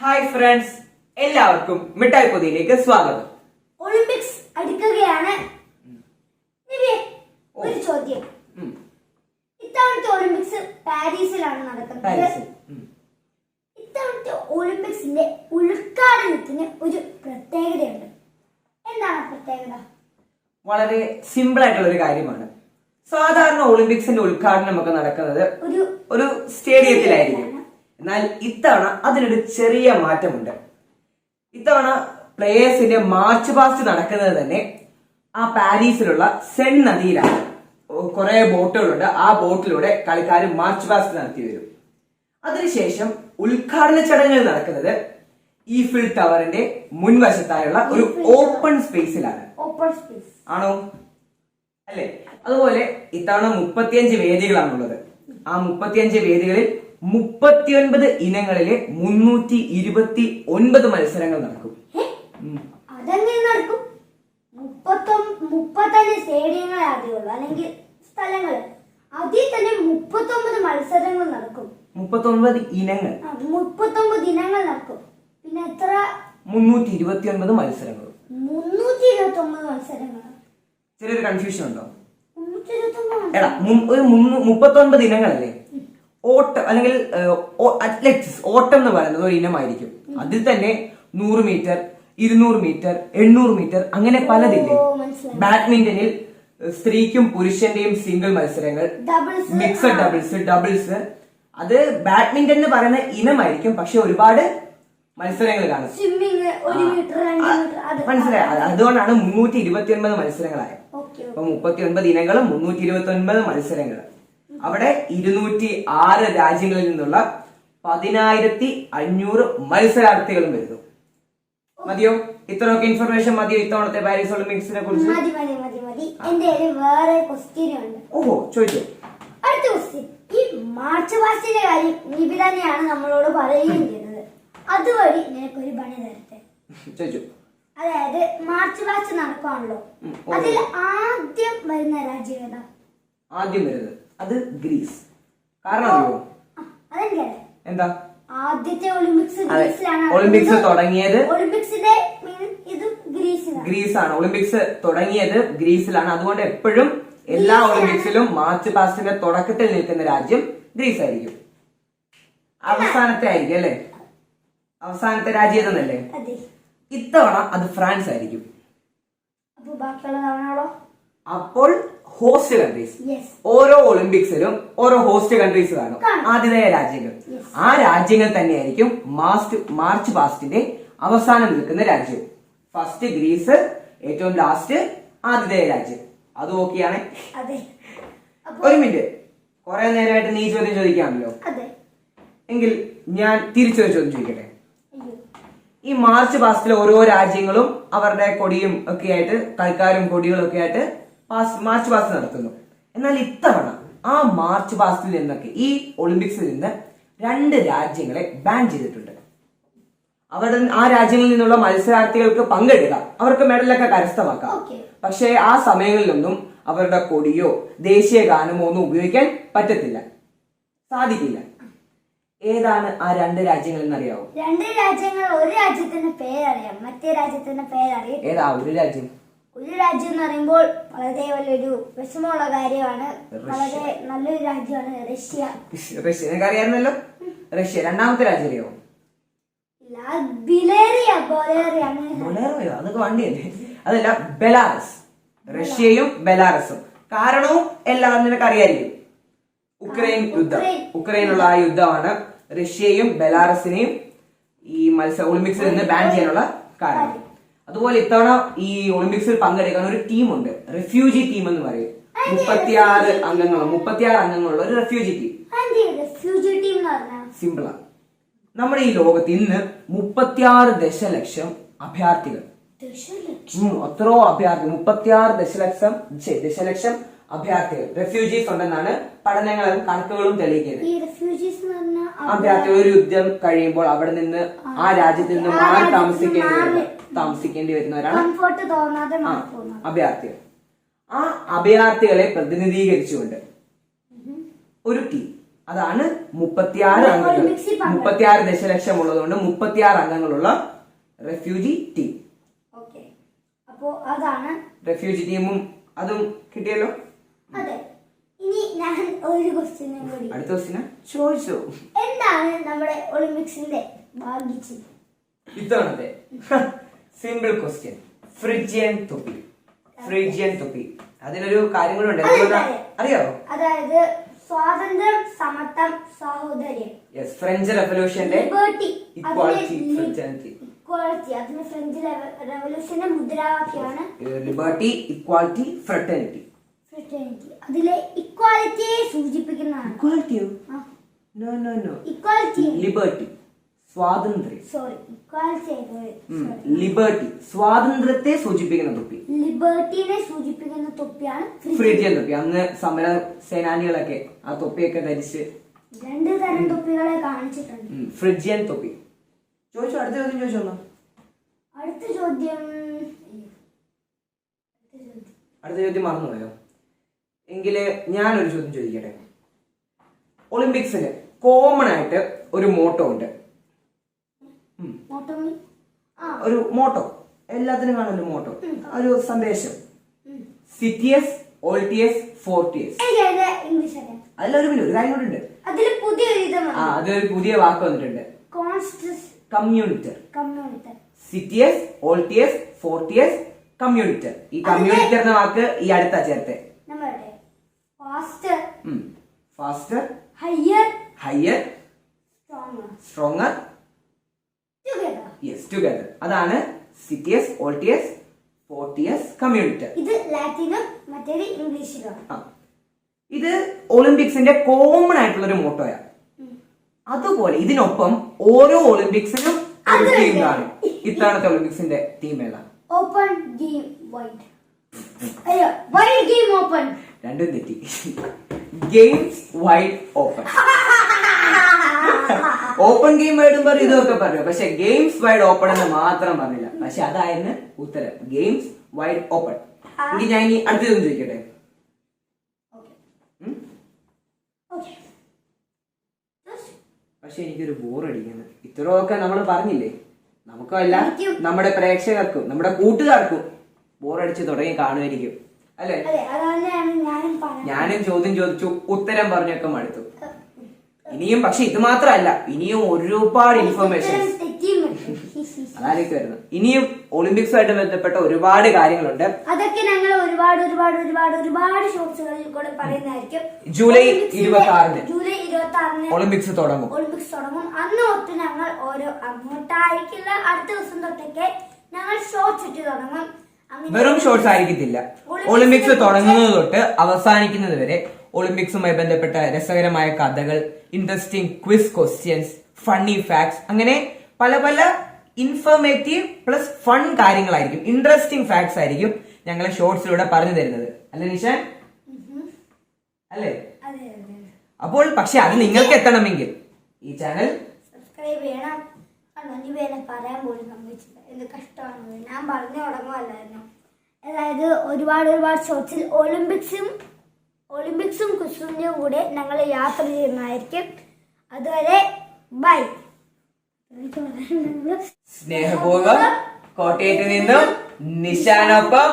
Hi friends എല്ലാവർക്കും മിഠായി പൊതിയിലേക്ക് സ്വാഗതം. ഒളിമ്പിക്സ് അടുക്കുകയാണ്. ഒരു ചോദ്യം. ഇത്തവണത്തെ ഒളിമ്പിക്സ് പാരീസിലാണ് നടക്കുന്നത്. ഇത്തവണത്തെ ഒളിമ്പിക്സിന്റെ ഉദ്ഘാടനത്തിന് ഒരു പ്രത്യേകതയുണ്ട്. എന്താണ് പ്രത്യേകത? വളരെ സിമ്പിൾ ആയിട്ടുള്ള ഒരു കാര്യമാണ്. സാധാരണ ഒളിമ്പിക്സിന്റെ ഉദ്ഘാടനം ഒക്കെ നടക്കുന്നത് ഒരു ഒരു സ്റ്റേഡിയത്തിലായിരിക്കും എന്നാൽ ഇത്തവണ അതിനൊരു ചെറിയ മാറ്റമുണ്ട്. ഇത്തവണ പ്ലേയേഴ്സിന്റെ മാർച്ച് പാസ്റ്റ് നടക്കുന്നത് തന്നെ ആ പാരീസിലുള്ള സെൻ നദിയിലാണ് കുറെ ബോട്ടുകളുണ്ട്. ആ ബോട്ടിലൂടെ കളിക്കാർ മാർച്ച് പാസ്റ്റ് നടത്തി വരും. അതിനുശേഷം ഉദ്ഘാടന ചടങ്ങുകൾ നടക്കുന്നത് ഈഫിൽ ടവറിന്റെ മുൻവശത്തായുള്ള ഒരു ഓപ്പൺ സ്പേസിലാണ് ഓപ്പൺ സ്പേസ് ആണോ? അല്ലേ? അതുപോലെ ഇത്തവണ മുപ്പത്തിയഞ്ച് വേദികളാണുള്ളത്. ആ മുപ്പത്തിയഞ്ച് വേദികളിൽ മുപ്പത്തിയൊൻപത് ഇനങ്ങളിലെ മുന്നൂറ്റി ഇരുപത്തി ഒൻപത് മത്സരങ്ങൾ നടക്കും. അതെങ്ങനെ നടക്കും? മുപ്പത്തഞ്ച് ആദ്യമുള്ളൂ. അല്ലെങ്കിൽ സ്ഥലങ്ങൾ അതിൽ തന്നെ മുപ്പത്തൊമ്പത് മത്സരങ്ങൾ നടക്കും. മുപ്പത്തൊൻപത് ഇനങ്ങൾ. ആ, മുപ്പത്തൊമ്പത് ദിനങ്ങൾ നടക്കും. പിന്നെ എത്ര? മുന്നൂറ്റി ഇരുപത്തി ഒൻപത് മത്സരങ്ങൾ. മുന്നൂറ്റി ഇരുപത്തി ഒമ്പത് മത്സരങ്ങൾ. ചെറിയൊരു കൺഫ്യൂഷൻ ഉണ്ടോ? എടാ ഒരു മുപ്പത്തൊൻപത് ഇനങ്ങളല്ലേ? ഓട്ടം അല്ലെങ്കിൽ അത്ലറ്റിക്സ് ഓട്ടം എന്ന് പറയുന്നത് ഒരു ഇനമായിരിക്കും. അതിൽ തന്നെ നൂറ് മീറ്റർ ഇരുന്നൂറ് മീറ്റർ എണ്ണൂറ് മീറ്റർ അങ്ങനെ പലതില്ലേ? ബാഡ്മിന്റണിൽ സ്ത്രീക്കും പുരുഷന്റെയും സിംഗിൾ മത്സരങ്ങൾ മിക്സഡ് ഡബിൾസ് ഡബിൾസ് അത് ബാഡ്മിന്റൺ എന്ന് പറയുന്ന ഇനമായിരിക്കും പക്ഷെ ഒരുപാട് മത്സരങ്ങൾ കാണും. മനസ്സിലായി. അതുകൊണ്ടാണ് മുന്നൂറ്റി ഇരുപത്തി ഒൻപത് മത്സരങ്ങളായത് അപ്പൊ മുപ്പത്തി ഒൻപത് ഇനങ്ങളും മുന്നൂറ്റി ഇരുപത്തി ഒൻപത് മത്സരങ്ങൾ അവിടെ ഇരുന്നൂറ്റി ആറ് രാജ്യങ്ങളിൽ നിന്നുള്ള പതിനായിരത്തി അഞ്ഞൂറ് മത്സരാർത്ഥികളും വരുന്നു. മതിയോ? ഇത്രയൊക്കെ ഇൻഫർമേഷൻ മതിയോ ഇത്തവണത്തെ പാരീസ് ഒളിമ്പിക്സിനെ കുറിച്ച്? ഓഹോ ചോദിച്ചോ. അടുത്ത ക്വസ്റ്റ്യൻ ഈ മാർച്ച് പാസ്റ്റിന്റെ കാര്യം നിബി തന്നെയാണ് നമ്മളോട് പറയുകയും ചെയ്തത്. അതുവഴി നിനക്കൊരു പണി തരട്ടെ. ചോദിച്ചു. അതായത് മാർച്ച് പാസ്റ്റ് നടക്കുവാണല്ലോ. അതിൽ ആദ്യം വരുന്ന രാജ്യം ഏതാ? ആദ്യം വരുന്നത്. അത് ഗ്രീസ്. കാരണം അറിയോ? എന്താ? ആദ്യത്തെ ഒളിമ്പിക്സ് ഒളിമ്പിക്സ് തുടങ്ങിയത് ഒളിമ്പിക്സിന്റെ mean ഗ്രീസിലാണ്. ഗ്രീസ് ആണ് ഒളിമ്പിക്സ് തുടങ്ങിയത് ഗ്രീസിലാണ്. അതുകൊണ്ട് എപ്പോഴും എല്ലാ ഒളിമ്പിക്സിലും മാർച്ച് പാസ്റ്റിന്റെ തുടക്കത്തിൽ നിൽക്കുന്ന രാജ്യം ഗ്രീസ് ആയിരിക്കും അവസാനത്തെ ആയിരിക്കും അല്ലെ? അവസാനത്തെ രാജ്യം ഏതെന്നല്ലേ? ഇത്തവണ അത് ഫ്രാൻസ് ആയിരിക്കും അപ്പോൾ ഹോസ്റ്റ് കൺട്രീസ് ഓരോ ഒളിമ്പിക്സിലും ഓരോ ഹോസ്റ്റ് കൺട്രീസ് കാണും. ആതിഥേയ രാജ്യങ്ങൾ. ആ രാജ്യങ്ങൾ തന്നെയായിരിക്കും മാസ്റ്റ് മാർച്ച് പാസ്റ്റിന്റെ അവസാനം നിൽക്കുന്ന രാജ്യം. ഫസ്റ്റ് ഗ്രീസ് ഏറ്റവും ലാസ്റ്റ് ആതിഥേയ രാജ്യം. അത് ഓക്കെയാണ് ഒരു മിനിറ്റ് കുറെ നേരമായിട്ട് നീ ചോദ്യം ചോദിക്കാമല്ലോ? എങ്കിൽ ഞാൻ തിരിച്ചൊരു ചോദ്യം ചോദിക്കട്ടെ? ഈ മാർച്ച് പാസ്റ്റിലെ ഓരോ രാജ്യങ്ങളും അവരുടെ കൊടിയും ഒക്കെ ആയിട്ട് കളിക്കാരും കൊടികളും ഒക്കെ ആയിട്ട് പാസ് മാർച്ച് പാസ്റ്റ് നടത്തുന്നു. എന്നാൽ ഇത്തവണ ആ മാർച്ച് പാസ്റ്റിൽ നിന്നൊക്കെ ഈ ഒളിമ്പിക്സിൽ നിന്ന് രണ്ട് രാജ്യങ്ങളെ ബാൻ ചെയ്തിട്ടുണ്ട്. അവരുടെ ആ രാജ്യങ്ങളിൽ നിന്നുള്ള മത്സരാർത്ഥികൾക്ക് പങ്കെടുക്കാം. അവർക്ക് മെഡലൊക്കെ കരസ്ഥമാക്കാം. പക്ഷേ ആ സമയങ്ങളിലൊന്നും അവരുടെ കൊടിയോ ദേശീയ ഗാനമോ ഒന്നും ഉപയോഗിക്കാൻ പറ്റത്തില്ല. സാധിക്കില്ല. ഏതാണ് ആ രണ്ട് രാജ്യങ്ങൾ എന്നറിയാവോ രണ്ട് രാജ്യങ്ങൾ ഒരു രാജ്യത്തിന്റെ പേരറിയാം. മറ്റേ രാജ്യത്തിന്റെ പേരറിയാം. ഏതാ ഒരു രാജ്യം? ഒരു രാജ്യം എന്ന് പറയുമ്പോൾ വളരെ വലിയൊരു വിഷമമുള്ള കാര്യമാണ്. വളരെ നല്ലൊരു രാജ്യമാണ് റഷ്യ. റഷ്യ നിനക്ക് അറിയാമല്ലോ റഷ്യ രണ്ടാമത്തെ രാജ്യം അറിയോ ബിലേറിയ ബൊലേറിയ അതൊക്കെ വണ്ടിയല്ലേ? അതല്ല ബെലാറസ്. റഷ്യയും ബെലാറസും. കാരണവും എല്ലാവരും നിനക്ക് അറിയായിരിക്കും. ഉക്രൈൻ യുദ്ധം. ഉക്രൈനുള്ള ആ യുദ്ധമാണ് റഷ്യയും ബെലാറസിനെയും ഈ മത്സര ഒളിമ്പിക്സിൽ നിന്ന് ബാൻ ചെയ്യാനുള്ള കാരണം. അതുപോലെ ഇത്തവണ ഈ ഒളിമ്പിക്സിൽ പങ്കെടുക്കാൻ ഒരു ടീമുണ്ട്. റെഫ്യൂജി ടീം എന്ന് പറയും. മുപ്പത്തിയാറ് അംഗങ്ങൾ മുപ്പത്തിയാറ് അംഗങ്ങളുള്ള ഒരു റെഫ്യൂജി ടീം സിമ്പിളാണ് നമ്മുടെ ഈ ലോകത്ത് ഇന്ന് മുപ്പത്തിയാറ് ദശലക്ഷം അഭയാർത്ഥികൾ. അത്രയോ അഭയാർത്ഥി. മുപ്പത്തിയാറ് ദശലക്ഷം ദശലക്ഷം അഭയാർത്ഥികൾ റെഫ്യൂജീസ് ഉണ്ടെന്നാണ് പഠനങ്ങളും കണക്കുകളും തെളിയിക്കുന്നത്. അഭയാർത്ഥികൾ ഒരു യുദ്ധം കഴിയുമ്പോൾ അവിടെ നിന്ന് ആ രാജ്യത്ത് നിന്ന് മാറി താമസിക്കേണ്ടി വരുന്നു താമസിക്കേണ്ടി വരുന്നവരാണ് അഭയാർത്ഥികൾ. ആ അഭയാർത്ഥികളെ പ്രതിനിധീകരിച്ചുകൊണ്ട് ഒരു ടീം അതാണ് മുപ്പത്തിയാറ് അംഗങ്ങൾ. മുപ്പത്തിയാറ് ദശലക്ഷം ഉള്ളതുകൊണ്ട് മുപ്പത്തിയാറ് അംഗങ്ങളുള്ള റെഫ്യൂജി ടീം അപ്പോ അതാണ് റെഫ്യൂജി ടീമും അതും കിട്ടിയല്ലോ? ഒരു ക്വസ്റ്റ്യനും കൂടി അടുത്ത ക്വസ്റ്റിന് ചോദിച്ചോ? എന്താണ് നമ്മുടെ ഒളിമ്പിക്സിന്റെ ഭാഗ്യച്ചി ഇത്തവണത്തെ സിമ്പിൾ ക്വസ്റ്റ്യൻ ഫ്രിഡ്ജിയൻ തൊപ്പി. ഫ്രിഡ്ജിയൻ തൊപ്പി. അതിനൊരു കാര്യങ്ങളുണ്ട് അറിയാവോ അതായത് സ്വാതന്ത്ര്യം സമത്വം സഹോദര്യം. യെസ് ഫ്രഞ്ച് റെവല്യൂഷന്റെ ഇക്വാളിറ്റി ഫ്രഞ്ചാലിറ്റി ഇക്വാളിറ്റി അതിന് ഫ്രഞ്ച് റെവല്യൂഷന്റെ മുദ്രാവാക്യമാണ് ലിബർട്ടി ഇക്വാളിറ്റി ഫ്രട്ടേണിറ്റി ഫ്രറ്റേണിറ്റി അതിലെ ഇക്വാലിറ്റിയെ സൂചിപ്പിക്കുന്നതാണ്. ഇക്വാലിറ്റിയോ no no no equality liberty സ്വാതന്ത്ര്യം സോറി ഇക്വാലിറ്റി ലിബർട്ടി സ്വാതന്ത്ര്യത്തെ സൂചിപ്പിക്കുന്ന തൊപ്പി. ലിബർട്ടിനെ സൂചിപ്പിക്കുന്ന തൊപ്പിയാണ് ഫ്രി- ഫ്രിഡ്ജിയൻ തൊപ്പി. അന്ന് സമര സേനാനികളൊക്കെ ആ തൊപ്പിയൊക്കെ ധരിച്ച് രണ്ട് തരം തൊപ്പികളെ കാണിച്ചിട്ടുണ്ട്. ഫ്രിഡ്ജിയൻ തൊപ്പി. ചോദിച്ചോ അടുത്ത ചോദ്യം ചോദിച്ചോ അടുത്ത ചോദ്യം. അടുത്ത ചോദ്യം മറന്നുപോയോ? എങ്കിൽ ഞാനൊരു ചോദ്യം ചോദിക്കട്ടെ? ഒളിമ്പിക്സിന് കോമൺ ആയിട്ട് ഒരു മോട്ടോ ഉണ്ട്. ഒരു മോട്ടോ എല്ലാത്തിനും കാണുന്ന മോട്ടോ ഒരു സന്ദേശം. സിറ്റിയസ് ഓൾട്ടിയസ് ഫോർട്ടിയസ് അതിലൊരു പിന്നെ ഒരു കാര്യം കൂടെ ഉണ്ട്. ആ അതൊരു പുതിയ വാക്ക് വന്നിട്ടുണ്ട്. കമ്മ്യൂണിറ്റർ കമ്മ്യൂണിറ്റി സിറ്റിയസ് ഓൾട്ടിയസ് ഫോർട്ടിയസ് കമ്മ്യൂണിറ്റർ ഈ കമ്മ്യൂണിറ്റർ എന്ന വാക്ക് ഈ അടുത്താ ചേർത്തെ. Faster faster higher higher stronger yes together അതാണ് സിറ്റിയസ് ഓൾട്ടിയസ് ഫോർട്ടിയസ് കമ്മ്യൂണിറ്റർ ഇത് ലാറ്റിനും മറ്റേത് ഇംഗ്ലീഷിലുമാണ്. ഇത് ഒളിമ്പിക്സിന്റെ കോമൺ ആയിട്ടുള്ള ഒരു മോട്ടോയാണ് അതുപോലെ ഇതിനൊപ്പം ഓരോ ഒളിമ്പിക്സിനും ഒരു അത് കാണും. ഇത്തവണത്തെ ഒളിമ്പിക്സിന്റെ ടീം ഏതാ? ഓപ്പൺ ഗെയിം വൈഡ് അയ്യോ വൈഡ് ഗെയിം ഓപ്പൺ രണ്ടും തെറ്റി. Games wide open open game വൈഡും പറഞ്ഞു ഇതൊക്കെ പറഞ്ഞു പക്ഷെ ഗെയിംസ് വൈഡ് ഓപ്പൺ എന്ന് മാത്രം പറഞ്ഞില്ല. പക്ഷെ അതായിരുന്നു ഉത്തരം. ഗെയിംസ് വൈഡ് ഓപ്പൺ ഇനി ഞാൻ ഇനി അടുത്തതും ചോദിക്കട്ടെ? പക്ഷെ എനിക്കൊരു ബോർ അടിക്കുന്നു. ഇത്രയൊക്കെ നമ്മൾ പറഞ്ഞില്ലേ? നമുക്കല്ല നമ്മുടെ പ്രേക്ഷകർക്കും നമ്മുടെ കൂട്ടുകാർക്കും ബോറടിച്ച് തുടങ്ങി കാണുമായിരിക്കും. അല്ലെ? ഞാനും ചോദ്യം ചോദിച്ചു ഉത്തരം പറഞ്ഞൊക്കെ മടുത്തു. ഇനിയും പക്ഷെ ഇത് മാത്രമല്ല ഇനിയും ഒരുപാട് ഇൻഫർമേഷൻ ഉത്തരം വരുന്നു ഇനിയും ഒളിമ്പിക്സ് ആയിട്ട് ഹി. അതാലേക്ക് വരുന്നത് ഇനിയും ഒളിമ്പിക്സുമായിട്ട് ബന്ധപ്പെട്ട ഒരുപാട് കാര്യങ്ങളുണ്ട്. അതൊക്കെ ഞങ്ങൾ ഒരുപാട് ഒരുപാട് ഒരുപാട് ഒരുപാട് ഷോർട്സുകളിൽ കൂടെ പറയുന്നതായിരിക്കും. ജൂലൈ ഇരുപത്തി ആറിന് ജൂലൈ ഇരുപത്തി ആറിന് ഒളിമ്പിക്സ് തുടങ്ങും. ഒളിമ്പിക്സ് തുടങ്ങും. അന്ന് തൊട്ട് ഞങ്ങൾ ഓരോ അങ്ങോട്ടായിരിക്കില്ല. അടുത്ത ദിവസം തൊട്ടൊക്കെ ഞങ്ങൾ ഷോർട്സ് ഇട്ട് തുടങ്ങും. വെറും ഷോർട്സ് ആയിരിക്കത്തില്ല. ഒളിമ്പിക്സ് തുടങ്ങുന്നത് തൊട്ട് അവസാനിക്കുന്നത് വരെ ഒളിമ്പിക്സുമായി ബന്ധപ്പെട്ട രസകരമായ കഥകൾ interesting quiz questions funny facts അങ്ങനെ പല പല ഇൻഫോർമേറ്റീവ് പ്ലസ് ഫൺ കാര്യങ്ങളായിരിക്കും. ഇൻട്രസ്റ്റിംഗ് ഫാക്ട്സ് ആയിരിക്കും ഞങ്ങളെ ഷോർട്സിലൂടെ പറഞ്ഞു തരുന്നത്. അല്ലേ നിഷാൻ? അല്ലേ? അപ്പോൾ പക്ഷെ അത് നിങ്ങൾക്ക് എത്തണമെങ്കിൽ ഈ ചാനൽ സബ്സ്ക്രൈബ് ചെയ്യണം. ഇനി പേരെ പറയാൻ പോലും സംഭവിച്ചില്ല എന്ത് കഷ്ടമാണ് ഞാൻ പറഞ്ഞു തുടങ്ങുമല്ലായിരുന്നു അതായത് ഒരുപാട് ഒരുപാട് ഷോർട്സിൽ ഒളിമ്പിക്സും ഒളിമ്പിക്സും കുസുവിന്റെ കൂടെ ഞങ്ങൾ യാത്ര ചെയ്യുന്നതായിരിക്കും അതുവരെ ബൈ സ്നേഹപൂർവം കോട്ടയത്ത് നിന്നും നിശാനൊപ്പം